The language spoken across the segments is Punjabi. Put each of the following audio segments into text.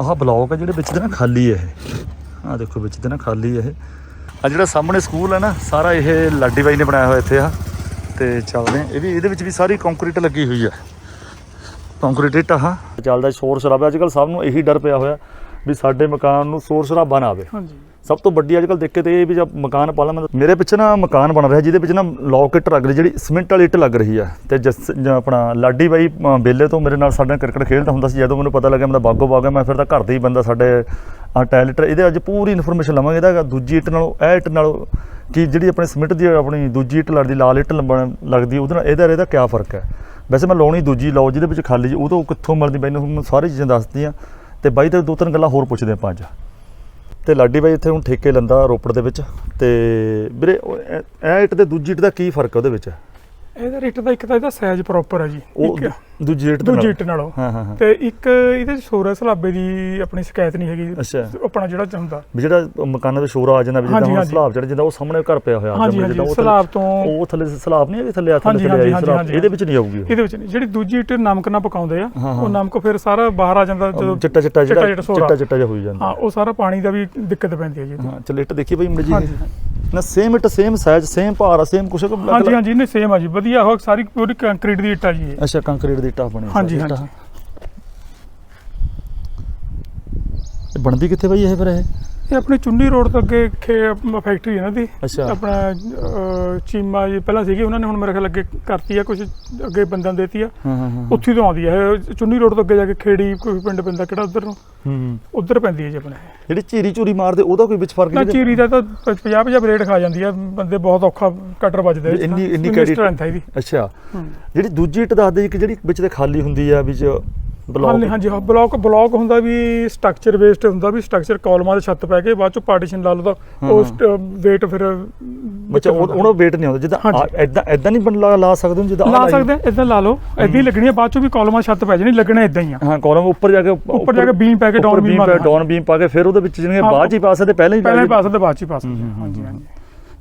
ਆਹ ਬਲੌਕ ਹੈ ਜਿਹੜੇ ਵਿੱਚ ਦੇ ਨਾ ਖਾਲੀ ਹੈ ਇਹ। ਆਹ ਦੇਖੋ ਵਿੱਚ ਦੇ ਨਾ ਖਾਲੀ ਹੈ ਇਹ। ਆ ਜਿਹੜਾ ਸਾਹਮਣੇ ਸਕੂਲ ਹੈ ਨਾ, ਸਾਰਾ ਇਹ ਲਾਡੀ ਬਾਈ ਨੇ ਬਣਾਇਆ ਹੋਇਆ ਇੱਥੇ ਆ। ਤੇ ਚੱਲਦੇ ਆ। ਇਹ ਵੀ, ਇਹਦੇ ਵਿੱਚ ਵੀ ਸਾਰੀ ਕੰਕਰੀਟ ਲੱਗੀ ਹੋਈ ਆ। ਕੰਕਰੀਟ ਇੱਟ ਆ ਚੱਲਦਾ ਸ਼ੋਰ ਸ਼ਰਾਬਾ। ਅੱਜ ਕੱਲ ਸਭ ਨੂੰ ਇਹੀ ਡਰ ਪਿਆ ਹੋਇਆ ਵੀ ਸਾਡੇ ਮਕਾਨ ਨੂੰ ਸ਼ੋਰ ਸ਼ਰਾਬਾ ਨਾ ਆਵੇ। ਹਾਂਜੀ। ਸਭ ਤੋਂ ਵੱਡੀ ਅੱਜ ਕੱਲ ਦਿੱਕਤ ਇਹ ਵੀ ਜਦ ਮਕਾਨ ਪਾ ਲਾਂ ਮੈਂ ਮੇਰੇ ਪਿੱਛੇ ਨਾ ਮਕਾਨ ਬਣ ਰਿਹਾ ਜਿਹਦੇ ਵਿੱਚ ਨਾ ਲੌਕ ਇੱਟ ਲੱਗ ਰਹੀ ਜਿਹੜੀ ਸਿਮੈਂਟ ਵਾਲੀ ਇੱਟ ਲੱਗ ਰਹੀ ਆ। ਤੇ ਜਸ ਆਪਣਾ ਲਾਡੀ ਬਾਈ ਅ, ਬੇਲੇ ਤੋਂ ਮੇਰੇ ਨਾਲ ਸਾਡੇ ਕ੍ਰਿਕਟ ਖੇਡਦਾ ਹੁੰਦਾ ਸੀ ਜਦੋਂ ਮੈਨੂੰ ਪਤਾ ਲੱਗਿਆ ਮੈਂ ਤਾਂ ਬਾਗੋ ਬਾਗਾ ਮੈਂ ਫਿਰ ਤਾਂ ਘਰ ਦਾ ਹੀ ਬੰਦਾ ਸਾਡੇ ਆ ਟੈਲੈਂਟ ਇਹਦੇ ਅੱਜ ਪੂਰੀ ਇਨਫੋਰਮੇਸ਼ਨ ਲਵਾਂਗੇ ਇਹਦਾ ਦੂਜੀ ਇੱਟ ਨਾਲੋਂ ਇਹ ਇੱਟ ਨਾਲੋਂ ਕਿ ਜਿਹੜੀ ਆਪਣੀ ਸਿਮੈਂਟ ਦੀ ਆਪਣੀ ਦੂਜੀ ਇੱਟ ਲੜਦੀ ਲਾਲ ਇੱਟ ਲੰਬਣ ਲੱਗਦੀ ਉਹਦੇ ਨਾਲ ਇਹਦਾ ਇਹਦਾ ਕੀ ਫ਼ਰਕ ਹੈ? ਵੈਸੇ ਮੈਂ ਲਾਉਣੀ ਦੂਜੀ ਲਾਓ ਜਿਹਦੇ ਵਿੱਚ ਖਾਲੀ ਉਹ ਤੋਂ ਕਿੱਥੋਂ ਮਿਲਦੀ ਮੈਨੂੰ ਹੁਣ ਸਾਰੀ ਚੀਜ਼ਾਂ ਦੱਸਦੀਆਂ। ਤੇ ਬਾਈ ਤੇ ਦੋ ਤਿੰਨ ਗੱਲਾਂ ਹੋਰ ਪੁੱਛਦੇ ਆਪਾਂ ਅੱਜ। ਤੇ ਲਾਡੀ ਬਾਈ ਇੱਥੇ ਹੁਣ ਠੇਕੇ ਲੰਦਾ ਰੋਪੜ ਦੇ ਵਿੱਚ ਤੇ ਵੀਰੇ, ਉਹ ਇਹ ਇੱਟ ਤੇ ਦੂਜੀ ਇੱਟ ਦਾ ਕੀ ਫ਼ਰਕ ਹੈ ਉਹਦੇ ਵਿੱਚ? ਇਹਦਾ ਰੇਟ ਦਾ ਇੱਕ ਤਾਂ ਇਹਦਾ ਸਾਈਜ਼ ਪ੍ਰੋਪਰ ਹੈ ਜੀ ਉਹ ਇੱਕ ਦੂਜੀ ਦੇ ਦੂਜੀ ਇੱਟ ਨਾਲੋਂ। ਹਾਂ ਹਾਂ ਹਾਂ। ਤੇ ਇੱਕ ਇਹਦੇ ਚ ਸੋਰਾ ਸਲਾਬੇ ਦੀ ਆਪਣੀ ਸ਼ਿਕਾਇਤ ਨਹੀਂ ਹੈਗੀ। ਅੱਛਾ। ਆਪਣਾ ਜਿਹੜਾ ਹੁੰਦਾ। ਵੀ ਜਿਹੜਾ ਮਕਾਨਾਂ ਦੇ ਸ਼ੋਰ ਆ ਜਾਂਦਾ ਵੀ ਹਾਂਜੀ, ਜਿੱਦਾਂ ਹੁਣ ਹਾਂਜੀ। ਸਲਾਬ ਚੜ ਜਾਂਦਾ ਉਹ ਸਾਹਮਣੇ ਘਰ ਪਿਆ ਹੋਇਆ ਹਾਂਜੀ ਹਾਂਜੀ। ਉਹ ਥੱਲੇ- ਸਲਾਬ ਤੋਂ ਉਹ ਥੱਲੇ ਸਲਾਬ ਨਹੀਂ ਹੈ ਥੱਲੇ ਆ ਥੱਲੇ ਹਾਂਜੀ, ਥੱਲੇ ਆਈ ਹਾਂਜੀ, ਸਲਾਬ। ਹਾਂਜੀ, ਇਹਦੇ ਵਿੱਚ ਨਹੀਂ ਆਊਗੀ ਉਹ। ਇਹਦੇ ਵਿੱਚ ਨਹੀਂ। ਜਿਹੜੀ ਦੂਜੀ ਇੱਟ ਨਮਕ ਨਾਲ ਪਕਾਉਂਦੇ ਆ ਹਾਂ, ਹਾਂ। ਉਹ ਨਮਕ ਫਿਰ ਸਾਰਾ ਬਾਹਰ ਆ ਜਾਂਦਾ ਜਦੋਂ ਚਿੱਟਾ ਚਿੱਟਾ ਜਿਹੜਾ ਚਿੱਟਾ ਸੋਰਾ। ਚਿੱਟਾ ਜਿਹਾ ਹੋਈ ਜਾਂਦਾ। ਹਾਂ ਉਹ ਸਾਰਾ ਪਾਣੀ ਦਾ ਵੀ ਦਿੱਕਤ ਪੈਂਦੀ ਹੈ ਜੀ ਇਹਦੇ। ਹਾਂ ਚਲ ਇੱਟ ਦੇਖੀ ਬਈ ਮੜੀ ਜੀ। ਹਾਂਜੀ। ਨਾ ਸੇਮ ਇੱਟ ਸੇਮ ਸਾਈਜ਼ ਸੇਮ ਭਾਰ ਸੇਮ ਕੁਛ ਹਾਂਜੀ ਹਾਂਜੀ ਨਹੀਂ ਸੇਮ ਆ ਜੀ ਵਧੀਆ ਉਹ ਸਾਰੀ ਪੂਰੀ ਕੰਕਰੀਟ ਦੀ ਇੱਟ ਆ ਜੀ ਇਹ ਅੱਛਾ ਕੰਕਰੀਟ ਦੀ ਇੱਟਾਂ ਬਣੀ ਹਾਂਜੀ, ਸਾਰੀ ਇੱਟਾਂ। ਹਾਂਜੀ। ਇਹ ਬਣਦੀ ਕਿੱਥੇ ਬਈ ਇਹ ਫਿਰ ਇਹ ਇਹ ਆਪਣੀ ਚੁੰਨੀ ਰੋਡ ਤੋਂ ਅੱਗੇ ਫੈਕਟਰੀ ਹੈ ਨਾ ਦੀ। ਅੱਛਾ। ਆਪਣਾ ਅਹ, ਚੀਮਾ ਜੀ ਪਹਿਲਾਂ ਸੀਗੀ ਉਹਨਾਂ ਨੇ ਹੁਣ ਮੇਰੇ ਖਿਆਲ ਅੱਗੇ ਕਰਤੀ ਆ ਕੁਝ ਅੱਗੇ ਬੰਦਾਂ ਦੇਤੀ ਆ। ਹਾਂ ਹਾਂ ਹਾਂ ਉੱਥੇ ਤੋਂ ਆਉਂਦੀ ਇਹ ਚੁੰਨੀ ਰੋਡ ਤੋਂ ਅੱਗੇ ਜਾ ਕੇ ਖੇੜੀ ਕੋਈ ਪਿੰਡ ਪੈਂਦਾ ਕਿਹੜਾ ਉਧਰ ਨੂੰ? ਹੂੰ ਉਧਰ ਪੈਂਦੀ ਹੈ ਜੀ ਆਪਣੇ। ਜਿਹੜੀ ਚੀਰੀ ਚੂਰੀ ਮਾਰਦੇ ਉਹਦਾ ਕੋਈ ਵਿੱਚ ਫ਼ਰਕ ਨਾ ਨਹੀਂ ਚੀਰੀ ਦਾ ਤਾਂ 50 50 ਰੇਟ ਖਾ ਜਾਂਦੀ ਆ। ਬੰਦੇ ਬਹੁਤ ਔਖਾ ਕਟਰ ਵੱਜਦੇ ਵੀ ਇੰਨੀ- ਇੰਨੀ ਹੈ ਇਹਦੀ। ਅੱਛਾ। ਜਿਹੜੀ ਦੂਜੀ ਇੱਟ ਦੱਸਦੇ ਜੀ ਕਿ ਜਿਹੜੀ ਵਿੱਚ ਤੇ ਖਾਲੀ ਹੁੰਦੀ ਆ ਵਿੱਚ ਬਲੌਕ। ਹਾਂਜੀ ਹਾਂਜੀ ਹਾਂ ਬਲੌਕ ਬਲੌਕ ਹੁੰਦਾ ਵੀ ਸਟਰਕਚਰ ਬੇਸਡ ਹੁੰਦਾ ਵੀ ਸਟਰਕਚਰ ਕਾਲਮਾਂ ਦੇ ਛੱਤ ਪੈ ਕੇ ਬਾਅਦ ਚ ਪਾਰਟੀਸ਼ਨ ਲਾ ਹਾਂ, ਉਸ weight ਫਿਰ ਬੱਚਾ ਉਹ- ਉਹਨੂੰ ਵੇਟ ਨਹੀਂ ਆਉਂਦਾ ਜਿੱਦਾਂ। ਐਦਾਂ ਐਦਾਂ ਨਹੀਂ ਬਣ ਲਾ ਸਕਦੇ ਹੋ ਜਿੱਦਾਂ ਲਾ ਸਕਦੇ ਇਦਾਂ ਲਾ ਲਓ। ਇਦਾਂ ਹੀ ਲੱਗਣੀ ਆ ਬਾਅਦ ਚ ਵੀ ਕਾਲਮਾਂ ਛੱਤ ਪੈ ਜਾਣੀ ਲੱਗਣਾ ਇਦਾਂ ਹੀ ਆ। ਹਾਂ ਕਾਲਮ ਉੱਪਰ ਜਾ ਕੇ ਉੱਪਰ ਜਾ ਕੇ beam ਪਾ ਕੇ ਪਾ। ਡਾਊਨ ਬੀਮ ਪਾ ਕੇ ਫਿਰ ਉਹਦੇ ਵਿੱਚ ਜਿਹੜੇ ਹਾਂ, ਬਾਅਦ ਚ ਹੀ ਪਾ ਸਕਦੇ ਪਹਿਲਾਂ ਹੀ ਪਹਿਲਾਂ ਹੀ ਪਾ ਸਕਦੇ ਬਾਅਦ ਚ ਹੀ ਪਾ ਸਕਦੇ। ਹੂੰ, ਹੂੰ, ਹਾਂਜੀ ਹੂੰ। ਹਾਂਜੀ।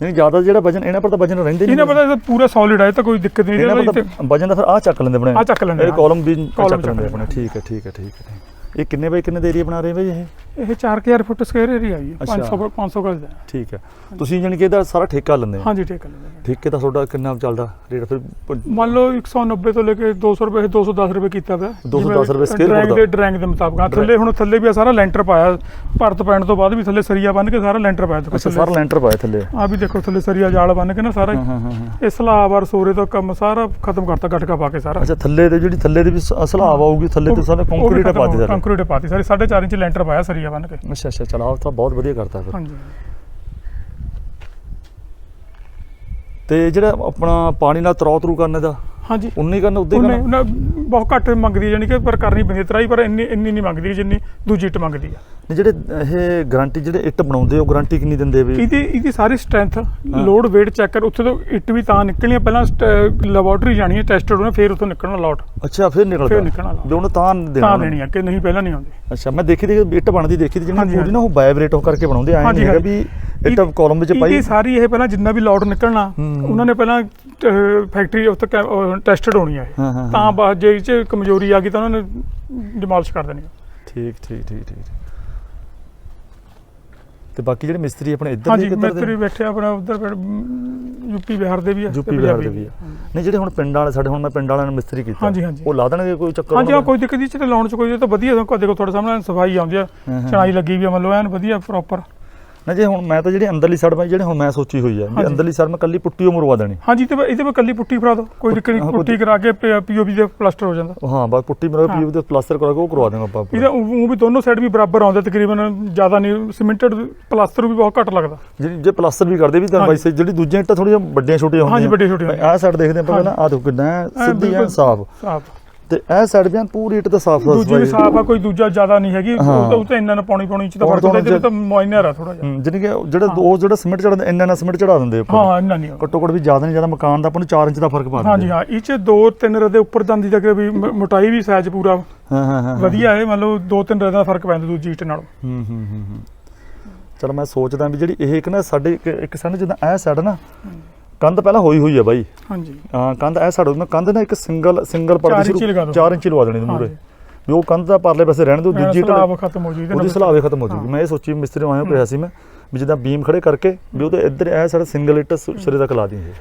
ਨਹੀਂ ਜ਼ਿਆਦਾ ਜਿਹੜਾ ਵਜਨ ਇਹਨਾਂ ਪਰ ਤਾਂ ਵਜਨ ਰਹਿੰਦੇ ਨਹੀਂ ਇਹਨਾਂ ਪਤਾ ਪੂਰਾ ਸੋਲਿਡ ਹੈ ਤਾਂ ਕੋਈ ਦਿੱਕਤ ਨਹੀਂ ਇਹਨਾਂ ਪਰ ਵਜਨ ਦਾ ਫਿਰ ਆ ਚੱਕ ਲੈਂਦੇ ਆਪਣੇ। ਆਹ ਚੱਕ ਲੈਂਦੇ, ਇਹ। ਕਾਲਮ ਵੀ ਚੱਕ ਲੈਂਦੇ ਆਪਣੇ। ਠੀਕ ਹੈ ਠੀਕ ਹੈ ਠੀਕ ਹੈ ਇਹ ਕਿੰਨੇ ਬਾਈ ਕਿੰਨੇ ਦੇ ਏਰੀਆ ਬਣਾ ਰਹੇ ਬਈ ਇਹ? ਇਹ 4000 ਫੁੱਟ ਸਕੁਅਰ ਏਰੀਆ ਜੀ ਅੱਛਾ। 500 500 ਗਜ਼ ਦਾ ਠੀਕ ਹੈ। ਤੁਸੀਂ ਜਾਣੀ ਕਿ ਇਹਦਾ ਸਾਰਾ ਠੇਕਾ ਲੈਂਦੇ ਹੋ? ਹਾਂਜੀ ਠੀਕ ਹੈ। ਲੈਂਦੇ ਠੇਕੇ ਦਾ ਤੁਹਾਡਾ ਕਿੰਨਾ ਚੱਲਦਾ ਰੇਟ? ਫਿਰ ਪ- ਮੰਨ ਲਓ 190 ਤੋਂ ਲੈ ਕੇ 200 ਰੁਪਏ 210 ਰੁਪਏ ਕੀਤਾ ਪਿਆ 210 ਰੁਪਏ square ਡਰਾਇੰਗ ਦੇ ਡਰਾਇੰਗ ਦੇ ਮੁਤਾਬਕ। ਹਾਂ, ਥੱਲੇ ਹੁਣ ਥੱਲੇ ਵੀ ਆ ਸਾਰਾ ਲੈਂਟਰ ਪਾਇਆ। ਭਰਤ ਪੈਣ ਤੋਂ ਬਾਅਦ ਵੀ ਥੱਲੇ ਸਰੀਆ ਬੰਨ ਕੇ ਸਾਰਾ ਲੈਂਟਰ ਪਾਇਆ। ਅੱਛਾ ਸਾਰਾ ਲੈਂਟਰ ਪਾਇਆ ਥੱਲੇ। ਆ ਵੀ ਦੇਖੋ ਥੱਲੇ ਸਰੀਆ ਜਾਲ ਬੰਨ ਕੇ ਨਾ ਸਾਰਾ ਹਾਂ ਹਾਂ ਹਾਂ ਹਾਂ। ਇਹ ਸਲਾਬ ਔਰ ਸੋਰੇ ਤੋਂ ਕੰਮ ਸਾਰਾ ਖਤਮ ਕਰਤਾ ਗਟਕਾ ਪਾ ਕੇ ਸਾਰਾ। ਅੱਛਾ ਥੱਲੇ ਤੇ ਜਿਹੜੀ ਥੱਲੇ ਦੀ ਵੀ ਸ- ਸਲਾਬ ਆਊਗੀ ਥੱਲੇ ਤੇ ਸਾਰੇ ਕੰਕਰੀਟ ਪਾ ਦਿੱਤੇ ਸਾਰੇ। ਕੰਕਰੀਟ ਪਾਤੀ ਸਾਰੀ। 4.5 ਇੰਚ ਲੈਂਟਰ ਪਾਇਆ ਸਰੀਆ ਬੰਨ ਕੇ। ਅੱਛਾ ਅੱਛਾ ਚਲਾ ਤਾਂ ਬਹੁਤ ਵਧੀਆ ਕਰਤਾ ਫਿਰ। ਹਾਂਜੀ। ਤੇ ਜਿਹੜਾ ਆਪਣਾ ਪਾਣੀ ਨਾਲ ਤਰੋ ਤਰੂ ਕਰਨੇ ਦਾ ਹਾਂਜੀ। ਉਨੀ ਕਰਨਾ ਉਦਾਂ ਹੀ ਕਰਨਾ? ਬਹੁਤ ਘੱਟ ਮੰਗਦੀ ਜਾਨੀ ਕਿ ਪਰ ਕਰਨੀ ਪੈਂਦੀ ਤਰਾਈ ਪਰ ਇੰਨੀ ਇੰਨੀ ਨਹੀਂ ਮੰਗਦੀ ਜਿੰਨੀ ਦੂਜੀ ਇੱਟ ਮੰਗਦੀ ਹੈ। ਨਹੀਂ ਜਿਹੜੇ ਇਹ ਗਾਰੰਟੀ ਜਿਹੜੇ ਇੱਟ ਬਣਾਉਂਦੇ ਉਹ ਗਾਰੰਟੀ ਕਿੰਨੀ ਦਿੰਦੇ ਵੀ? ਇਹਦੀ ਇਹਦੀ ਸਾਰੀ ਸਟਰੈਂਥ ਲੋਡ weight ਚੈੱਕ ਕਰ ਉੱਥੇ ਤੋਂ ਇੱਟ ਵੀ ਤਾਂ ਨਿਕਲਣੀਆਂ ਪਹਿਲਾਂ ਲੈਬੋਰਟਰੀ ਜਾਣੀ ਹੈ ਟੈਸਟਡ ਹੋਣਾ ਫਿਰ ਉੱਥੋਂ ਨਿਕਲਣਾ ਲੋਟ ਅੱਛਾ ਫਿਰ ਨਿਕਲਦਾ। ਫਿਰ ਨਿਕਲਣਾ। ਵੀ ਉਹਨੂੰ ਤਾਂ ਦੇਣਾ ਤਾਂ। ਦੇਣੀ। ਹੈ ਕਿ ਨਹੀਂ ਪਹਿਲਾਂ ਨਹੀਂ ਆਉਂਦੀ। ਅੱਛਾ ਮੈਂ ਦੇਖੀ ਦੀ ਇੱਟ ਬਣਦੀ ਦੇਖੀ ਦੀ ਜਿਹੜੀ ਪੂਰੀ ਨਾ ਉਹ ਵਾਈਬ੍ਰੇਟ ਹੋ ਕਰਕੇ ਬਣਾਉਂਦੇ ਆਏ ਨਹੀਂ ਹੈਗਾ ਹਾਂਜੀ। ਵੀ ਇੱਟ ਕਾਲਮ ਵਿੱਚ ਪਾਈ ਇਹਦੀ ਸਾਰੀ ਇਹ ਪਹਿਲਾਂ ਜਿੰਨਾ ਵੀ ਲੋਟ ਨਿਕਲਣਾ। ਉਹਨਾਂ ਨੇ ਪਹਿਲਾਂ ਫੈਕਟਰੀ ਉੱਥੇ ਟੈਸਟਡ ਹੋਣੀ ਹੈ ਇਹ। ਤਾਂ ਬਾਅਦ ਜੇ ਇਹ 'ਚ ਕਮਜ਼ੋਰੀ ਆ ਗਈ ਤਾਂ ਉਹਨਾਂ ਨੇ ਡਿਮਾਲਿਸ਼ ਕਰ ਦੇਣੀ। ਠੀਕ ਠੀਕ ਠੀਕ ਠੀਕ ਤੇ ਬਾਕੀ ਜਿਹੜੇ ਮਿਸਤਰੀ ਆਪਣੇ ਇੱਧਰ ਦੇ ਕਿੱਧਰ ਮਿਸਤਰੀ ਦੇ ਬੈਠੇ ਆ ਆਪਣਾ ਉਧਰ ਯੂਪੀ ਬਿਹਾਰ ਦੇ ਵੀ ਆ ਤੇ ਯੂਪੀ ਬਿਹਾਰ ਦੇ ਵੀ ਆ ਨਹੀਂ ਜਿਹੜੇ ਹੁਣ ਪਿੰਡਾਂ ਵਾਲੇ ਸਾਡੇ ਹੁਣ ਮੈਂ ਪਿੰਡਾਂ ਵਾਲਿਆਂ ਨੇ ਮਿਸਤਰੀ ਕੀਤਾ ਹਾਂਜੀ, ਹਾਂਜੀ। ਉਹ ਲਾ ਦੇਣਗੇ ਕੋਈ ਚੱਕਰ ਹਾਂਜੀ ਹਾਂ ਕੋਈ ਦਿੱਕਤ ਨਹੀਂ ਚ ਲਾਉਣ ਚ ਕੋਈ ਇਹ ਤਾਂ ਵਧੀਆ ਦੇਖੋ ਤੁਹਾਡੇ ਸਾਹਮਣੇ ਸਫ਼ਾਈ ਆਉਂਦੀ ਆ। ਚਣਾਈ ਲੱਗੀ ਵੀ ਆ ਮਤਲਬ ਐਨ ਵਧੀਆ ਪ੍ਰੋਪਰ? ਨਾ ਜੇ ਹੁਣ ਮੈਂ ਤਾਂ ਜਿਹੜੀ ਅੰਦਰਲੀ ਸਾਈਡ ਮੈਂ ਜਿਹੜੇ ਹੁਣ ਮੈਂ ਸੋਚੀ ਹੋਈ ਹੈ ਵੀ। ਅੰਦਰਲੀ ਸਾਈਡ ਮੈਂ ਕੱਲੀ ਪੁੱਟੀ ਉਹ ਮਰਵਾ ਦੇਣੀ। ਹਾਂਜੀ ਤੇ ਇਹਦੇ ਵਿੱਚ ਕੱਲੀ ਪੁੱਟੀ ਫੜਾ ਦਿਓ ਕੋਈ ਦਿੱਕਤ ਨਹੀਂ ਪੁੱਟੀ ਕਰਾ ਕੇ ਪੀਓਪੀ ਦੇ ਪਲਾਸਟਰ ਹੋ ਜਾਂਦਾ। ਹਾਂ ਬਸ ਪੁੱਟੀ ਮੇਰਾ ਹਾਂ। ਪੀਓ ਤੇ ਪਲਾਸਟਰ ਕਰਾ ਕੇ ਉਹ ਕਰਵਾ ਦੇਵਾਂਗੇ ਆਪਾਂ ਇਹਦਾ ਉਹ ਵੀ ਦੋਨੋਂ ਸਾਈਡ ਵੀ ਬਰਾਬਰ ਆਉਂਦੇ ਤਕਰੀਬਨ ਜ਼ਿਆਦਾ ਨਹੀਂ ਸੀਮੈਂਟਡ ਪਲਾਸਟਰ ਵੀ ਬਹੁਤ ਘੱਟ ਲੱਗਦਾ। ਜੇ ਪਲਾਸਟਰ ਵੀ ਕਰਦੇ ਵੀ ਤਾਂ। ਵੈਸੇ ਜਿਹੜੀ ਦੂਜੀਆਂ ਇੱਟਾਂ ਥੋੜੀਆਂ ਵੱਡੀਆਂ ਛੋਟੀਆਂ ਹੁੰਦੀਆਂ। ਹਾਂਜੀ, ਵੱਡੀਆਂ ਛੋਟੀਆਂ ਆਹ ਸਾਈਡ ਦੇਖਦੇ ਆਪਾਂ ਪਹਿਲਾਂ ਆਹ ਦੇਖੋ ਕਿੰਨਾ ਸਿੱਧੀ ਸਾਫ਼। ਸਾਫ਼। ਤੇ ਇਹ ਸਾਈਡ ਵੀ ਪੂਰੀ ਇੱਟ ਤਾਂ ਸਾਫ਼ ਦੂਜੀ ਵੀ ਸਾਫ਼ ਆ ਕੋਈ ਦੂਜਾ ਜ਼ਿਆਦਾ ਨਹੀਂ ਹੈਗੀ। ਉਹ ਤਾਂ ਇੰਨਾ ਨਾ ਪਾਉਣੀ ਪਾਉਣੀ ਚ ਤਾਂ ਫ਼ਰਕ ਪਾਉਣੀ ਵਿੱਚ ਤਾਂ ਮਾਈਨਰ ਆ ਥੋੜਾ ਜਿਹਾ। ਜਾਨੀ ਕਿ ਜਿਹੜਾ ਉਹ ਜਿਹੜਾ ਸਿਮੈਂਟ ਚੜਾ ਇੰਨਾ ਨਾ ਸਿਮੈਂਟ ਚੜਾ ਦਿੰਦੇ ਉੱਪਰ ਹਾਂ ਇੰਨਾ ਨਹੀਂ। ਘੱਟੋ ਘੱਟ ਵੀ ਜ਼ਿਆਦਾ ਨਹੀਂ ਜ਼ਿਆਦਾ ਮਕਾਨ ਦਾ ਆਪਾਂ ਨੂੰ 4 ਇੰਚ ਦਾ ਫ਼ਰਕ ਪਾ ਦਿੰਦੇ ਹਾਂਜੀ ਹਾਂ ਇਹ ਚ ਦੋ ਤਿੰਨ ਰਦੇ ਉੱਪਰ ਜਾਂਦੀ ਤੱਕ ਵੀ ਮੋਟਾਈ ਵੀ ਸਾਈਜ਼ ਪੂਰਾ। ਹਾਂ ਹਾਂ ਹਾਂ ਵਧੀਆ ਹੈ ਮਤਲਬ ਦੋ ਤਿੰਨ ਰਦੇ ਦਾ ਫ਼ਰਕ ਪੈਂਦਾ ਦੂਜੀ ਇੱਟ ਨਾਲੋਂ। ਹੂੰ ਹੂੰ ਹੂੰ ਹੂੰ। ਚਲ ਮੈਂ ਸੋਚਦਾ ਵੀ ਜਿਹੜੀ ਇਹ ਇੱਕ ਨਾ ਸਾਡੇ ਇੱਕ ਸਾਈਡ ਜਿੱਦਾਂ ਇਹ ਸਾਈਡ ਨਾ ਕੰਧ ਪਹਿਲਾਂ ਹੋਈ ਹੋਈ ਆ ਬਾਈ। ਹਾਂਜੀ। ਹਾਂ ਕੰਧ ਇਹ ਸਾਈਡ ਮੈਂ ਕੰਧ ਨਾ ਇੱਕ ਸਿੰਗਲ ਸਿੰਗਲ ਪਰਦਾ ਚਾਰ ਇੰਚੀ ਲਗਾ ਦਿਓ। 4 ਇੰਚੀ ਲਵਾ ਦੇਣੀ ਮੂਰੇ। ਵੀ ਉਹ ਕੰਧ ਦਾ ਪਰਲੇ ਪਾਸੇ ਰਹਿਣ ਦਿਓ ਦੂਜੀ ਸਲਾਬ ਖਤਮ ਹੋ ਜੂ ਇਹਦੇ ਉਹਦੀ ਨਾਲ ਸਲਾਬ ਹੀ ਖਤਮ ਹੋ ਜੂਗੀ। ਮੈਂ ਇਹ ਸੋਚੀ ਮਿਸਤਰੀ ਨੂੰ ਆਇਆ ਪਿਆ ਸੀ ਮੈਂ ਵੀ ਜਿੱਦਾਂ ਬੀਮ ਖੜੇ ਕਰਕੇ ਵੀ ਉਹਦੇ ਇੱਧਰ ਇਹ ਸਾਡਾ ਸਿੰਗਲ ਇੱਟ ਸਿਰੇ ਤੱਕ ਲਾ ਦਈਏ।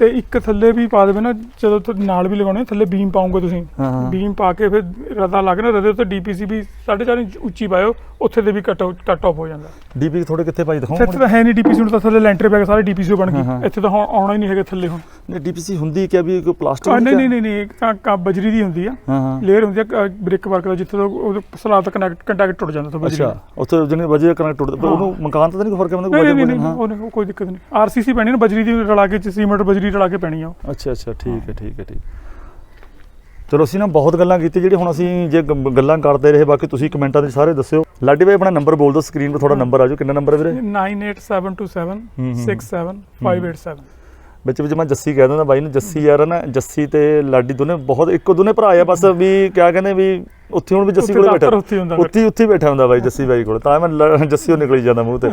ਤੇ ਇੱਕ ਥੱਲੇ ਵੀ ਪਾ ਦੇਵੇ ਨਾ ਜਦੋਂ ਤੁਸੀਂ ਨਾਲ ਵੀ ਲਗਾਉਣੇ ਥੱਲੇ ਬੀਮ ਪਾਉਂਗੇ ਤੁਸੀਂ। ਹਾਂ। ਬੀਮ ਪਾ ਕੇ ਫਿਰ ਰਦਾ ਲੱਗ ਨਾ ਰਦੇ ਉੱਤੇ ਡੀਪੀਸੀ ਵੀ 4.5 ਇੰਚ ਉੱਚੀ ਪਾਇਓ ਉੱਥੇ ਦੇ ਵੀ ਕੱਟ ਕੱਟ ਆਫ ਹੋ ਜਾਂਦਾ। ਡੀਪੀ ਥੋੜੇ ਕਿੱਥੇ ਭਾਈ ਦਿਖਾਓ ਇੱਥੇ ਤਾਂ ਹੈ ਨਹੀਂ ਡੀਪੀਸੀ ਹੁਣ ਤਾਂ ਥੱਲੇ ਲੈਂਟਰ ਪੈ ਕੇ ਸਾਰੇ ਡੀਪੀਸੀ ਬਣ ਹਾਂ, ਹਾਂ। ਗਏ ਇੱਥੇ ਤਾਂ ਹੁਣ ਆਉਣਾ ਹੀ ਨਹੀਂ ਹੈਗਾ ਥੱਲੇ ਹੁਣ। ਨਹੀਂ ਡੀਪੀਸੀ ਹੁੰਦੀ ਕਿ ਵੀ ਕੋਈ ਪਲਾਸਟਿਕ ਆ, ਨਹੀਂ ਨਹੀਂ ਨਹੀਂ ਨਹੀਂ ਇੱਕ ਤਾਂ ਕ- ਬਜਰੀ ਦੀ ਹੁੰਦੀ ਆ। ਹਾਂ ਹਾਂ। ਲੇਅਰ ਹੁੰਦੀ ਆ ਬ੍ਰਿਕ ਵਰਕ ਦਾ ਜਿੱਥੇ ਉਹ ਸਲਾਬ ਦਾ ਕਨੈਕਟ ਕੰਟੈਕਟ ਟੁੱਟ ਜਾਂਦਾ ਤੋਂ ਬਜਰੀ ਅੱਛਾ ਉੱਥੇ ਜਿਹਨੇ ਵਜੇ ਕਨੈਕਟ ਟੁੱਟਦਾ। ਉਹਨੂੰ ਮਕਾਨ ਤਾਂ ਨਹੀਂ ਕੋਈ ਫ਼ਰਕ ਪੈਂਦਾ ਕੋਈ ਵਜੇ ਨਹੀਂ ਨਹੀਂ ਹਾਂ। ਉਹ ਨਹੀਂ, ਉਹ ਕੋਈ ਦਿੱਕਤ ਨਹੀਂ। ਆਰਸੀਸੀ ਪੈਣੀ ਨਾ ਬਜਰੀ ਦੀ ਰਲਾ ਕੇ ਸੀਮੈਂਟ ਬਜਰੀ ਰਲਾ ਕੇ ਪੈਣੀ ਆ ਅੱਛਾ ਅੱਛਾ ਠੀਕ ਹੈ ਠੀਕ ਹੈ ਠੀਕ ਚਲੋ ਅਸੀਂ ਨਾ ਬਹੁਤ ਗੱਲਾਂ ਕੀਤੀ ਜਿਹੜੀ ਹੁਣ ਅਸੀਂ ਜੇ ਗੱਲਾਂ ਕਰਦੇ ਰਹੇ ਬਾਕੀ ਤੁਸੀਂ ਕਮੈਂਟਾਂ ਦੇ ਸਾਰੇ ਦੱਸਿਓ। ਲਾਡੀ ਭਾਈ ਆਪਣਾ ਨੰਬਰ ਬੋਲ ਦਿਓ ਸਕਰੀਨ 'ਤੇ ਤੁਹਾਡਾ ਨੰਬਰ ਆ ਜਾਓ ਕਿੰਨਾ ਨੰਬਰ ਹੈ ਵੀਰੇ? 98727 ਹੂੰ, ਹੂੰ। 67587 ਵਿੱਚ ਵਿੱਚ ਮੈਂ ਜੱਸੀ ਕਹਿ ਦਿੰਦਾ ਬਾਈ ਨੂੰ ਜੱਸੀ ਯਾਰ ਨਾ ਜੱਸੀ ਤੇ ਲਾਡੀ ਦੋਨੇ ਬਹੁਤ ਇੱਕੋ ਦੋਨੇ ਭਰਾ ਆ ਬਸ ਵੀ ਕਿਆ ਕਹਿੰਦੇ ਵੀ ਉੱਥੇ ਹੁਣ ਵੀ ਜੱਸੀ ਕੋਲ ਬੈਠਾ। ਉੱਥੇ। ਉੱਥੇ ਬੈਠਾ ਹੁੰਦਾ ਬਾਈ ਜੱਸੀ ਬਾਈ ਕੋਲ। ਤਾਂ ਮੈਂ ਜੱਸੀ ਉਹ ਨਿਕਲੀ ਜਾਂਦਾ ਮੂੰਹ ਤੇ।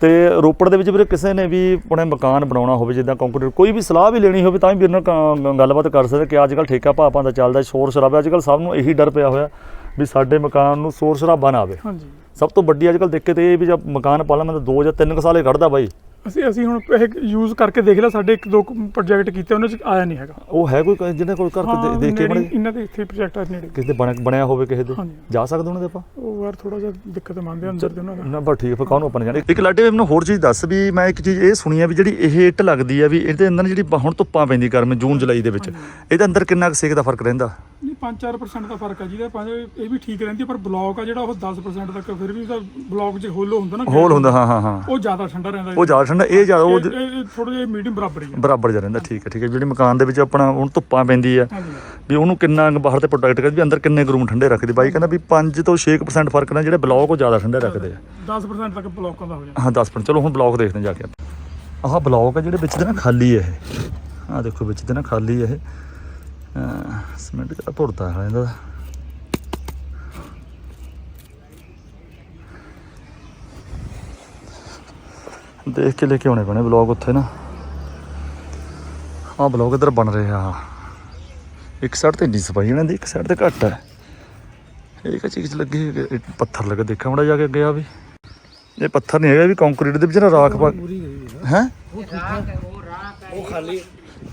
ਤੇ ਰੋਪੜ ਦੇ ਵਿੱਚ ਵੀਰੇ ਕਿਸੇ ਨੇ ਵੀ ਆਪਣੇ ਮਕਾਨ ਬਣਾਉਣਾ ਹੋਵੇ ਜਿੱਦਾਂ ਕੰਕਰੀਟ ਕੋਈ ਵੀ ਸਲਾਹ ਵੀ ਲੈਣੀ ਹੋਵੇ ਤਾਂ ਵੀ ਵੀਰ ਨਾਲ ਗੱਲਬਾਤ ਕਰ ਸਕਦੇ ਕਿ ਅੱਜ ਕੱਲ ਠੇਕਾ ਭਾਪਾਂ ਦਾ ਚੱਲਦਾ ਸ਼ੋਰ ਸ਼ਰਾਬਾ ਅੱਜ ਕੱਲ ਸਭ ਨੂੰ ਇਹੀ ਡਰ ਪਿਆ ਹੋਇਆ ਵੀ ਸਾਡੇ ਮਕਾਨ ਨੂੰ ਸ਼ੋਰ ਸ਼ਰਾਬਾ ਨਾ ਆਵੇ। ਹਾਂਜੀ। ਸਭ ਤੋਂ ਵੱਡੀ ਅੱਜ ਕੱਲ ਦਿੱਕਤ ਇਹ ਵੀ ਜਦ ਮਕਾਨ ਪਾਲਾ ਮੈਂ ਤਾਂ 2 ਜਾਂ 3 ਸਾਲੇ ਕੱਢਦਾ ਬਾਈ ਅਸੀਂ ਅਸੀਂ ਹੁਣ ਇਹ ਯੂਜ਼ ਕਰਕੇ ਦੇਖ ਲਿਆ ਸਾਡੇ ਇੱਕ ਦੋ ਪ੍ਰੋਜੈਕਟ ਕੀਤੇ ਉਹਨਾਂ ਚ ਆਇਆ ਨਹੀਂ ਹੈਗਾ। ਉਹ ਹੈ ਕੋਈ ਜਿਹਨੇ ਕੋਲ ਦੇ- ਦੇਖ ਕੇ ਬਣੇ? ਇਹਨਾਂ ਦੇ ਇੱਥੇ ਪ੍ਰੋਜੈਕਟ ਆ ਨੇੜੇ। ਕਿਸੇ ਦੇ ਬਣ- ਬਣਿਆ ਹੋਵੇ ਕਿਸੇ ਦੇ। ਜਾ ਸਕਦੇ ਉਹਨਾਂ ਦੇ ਆਪਾਂ? ਉਹ ਯਾਰ ਥੋੜਾ ਜਿਹਾ ਦਿੱਕਤ ਮੰਨਦੇ ਅੰਦਰ ਦੇ ਉਹਨਾਂ ਦਾ। ਨਾ ਬਸ ਠੀਕ ਹੈ ਫਿਰ ਕਾਹਨੂੰ ਆਪਾਂ ਜਾਣੇ? ਇੱਕ ਲਾਡੇ ਮੈਨੂੰ ਹੋਰ ਚੀਜ਼ ਦੱਸ ਵੀ ਮੈਂ ਇੱਕ ਚੀਜ਼ ਇਹ ਸੁਣੀ ਆ ਵੀ ਜਿਹੜੀ ਇਹ ਇੱਟ ਲੱਗਦੀ ਆ ਵੀ ਇਹਦੇ ਅੰਦਰ ਜਿਹੜੀ ਹੁਣ ਧੁੱਪਾਂ ਪੈਂਦੀ ਗਰਮ ਜੂਨ ਜੁਲਾਈ ਦੇ ਵਿੱਚ ਇਹਦੇ ਅੰਦਰ ਕਿੰਨਾ ਕੁ ਸੇਕ ਦਾ ਫ਼ਰਕ ਰਹਿੰਦਾ? 5-4% ਦਾ ਫ਼ਰਕ ਹੈ ਜਿਹਦਾ ਪੰਜ ਇਹ ਵੀ ਠੀਕ ਰਹਿੰਦੀ ਪਰ ਬਲੌਕ ਆ ਜਿਹੜਾ ਉਹ 10% ਤੱਕ ਫਿਰ ਵੀ ਉਹਦਾ ਬਲੌਕ 'ਚ ਹੋਲੋ ਹੁੰਦਾ ਨਾ ਹੋਲ ਹੁੰਦਾ ਹਾਂ ਹਾਂ ਹਾਂ। ਉਹ ਜ਼ਿਆਦਾ ਠੰਡਾ ਰਹਿੰਦਾ ਉਹ ਜ਼ਿਆਦਾ ਠੰਡਾ ਇਹ ਜ਼ਿਆਦਾ ਉਹ ਜ- ਥੋੜਾ ਜਿਹਾ ਮੀਡੀਅਮ ਬਰਾਬਰ ਹੀ ਬਰਾਬਰ ਜਿਹਾ ਰਹਿੰਦਾ ਠੀਕ ਹੈ ਠੀਕ ਹੈ। ਜਿਹੜੀ ਮਕਾਨ ਦੇ ਵਿੱਚ ਆਪਣਾ ਹੁਣ ਧੁੱਪਾਂ ਪੈਂਦੀ ਆ ਹਾਂਜੀ। ਵੀ ਉਹਨੂੰ ਕਿੰਨਾ ਕੁ ਬਾਹਰ ਤੇ ਪ੍ਰੋਟੈਕਟ ਕਰ ਵੀ ਅੰਦਰ ਕਿੰਨੇ ਕੁ ਰੂਮ ਠੰਡੇ ਰੱਖਦੇ। ਬਾਈ ਕਹਿੰਦਾ ਵੀ 5 ਤੋਂ 6% ਫ਼ਰਕ ਨਾਲ ਜਿਹੜੇ ਬਲੌਕ ਉਹ ਜ਼ਿਆਦਾ ਠੰਡੇ ਰੱਖਦੇ ਆ। 10% ਤੱਕ ਬਲੌਕਾਂ ਦਾ ਹੋ ਜਾਂਦਾ ਹਾਂ 10 ਮਿੰਟ ਚਲੋ ਹੁਣ ਬਲੌਕ ਦੇਖਦੇ ਹਾਂ ਜਾ ਕੇ ਆਪਾਂ। ਆਹ ਬਲੌਕ ਆ ਜਿਹੜੇ ਵਿੱਚ ਦੇ ਨਾ ਖਾਲੀ ਹੈ ਇਹ। ਆਹ ਦੇਖੋ ਵਿੱਚ ਦੇ ਨਾ ਖਾਲੀ ਹੈ ਇਹ। ਸਿਮੈਂਟ ਕਿਹੜਾ ਭੁਰਦਾ ਹੈ ਇਹਦਾ ਦੇਖ ਕੇ ਲੈ ਕੇ ਆਉਣੇ ਪੈਣੇ ਬਲੌਗ ਉੱਥੇ ਨਾ ਆ ਬਲੌਗ ਇਧਰ ਬਣ ਰਿਹਾ ਇੱਕ ਸਾਈਡ ਤੇ ਇੰਨੀ ਸਫ਼ਾਈ ਇਹਨਾਂ ਦੀ ਇੱਕ ਸਾਈਡ ਤੇ ਘੱਟ ਹੈ ਇਹ ਕਾ ਚੀਜ਼ ਲੱਗੇ ਪੱਥਰ ਲੱਗਾ ਦੇਖਾਂ ਮੜਾ ਜਾ ਕੇ ਗਿਆ ਵੀ ਇਹ ਪੱਥਰ ਨਹੀਂ ਹੈਗਾ ਵੀ ਕੰਕਰੀਟ ਦੇ ਵਿੱਚ ਨਾ ਰਾਖ ਪਾ ਹੈ ਉਹ ਰਾਖ ਹੈ ਉਹ ਰਾਖ ਹੈ ਉਹ ਖਾਲੀ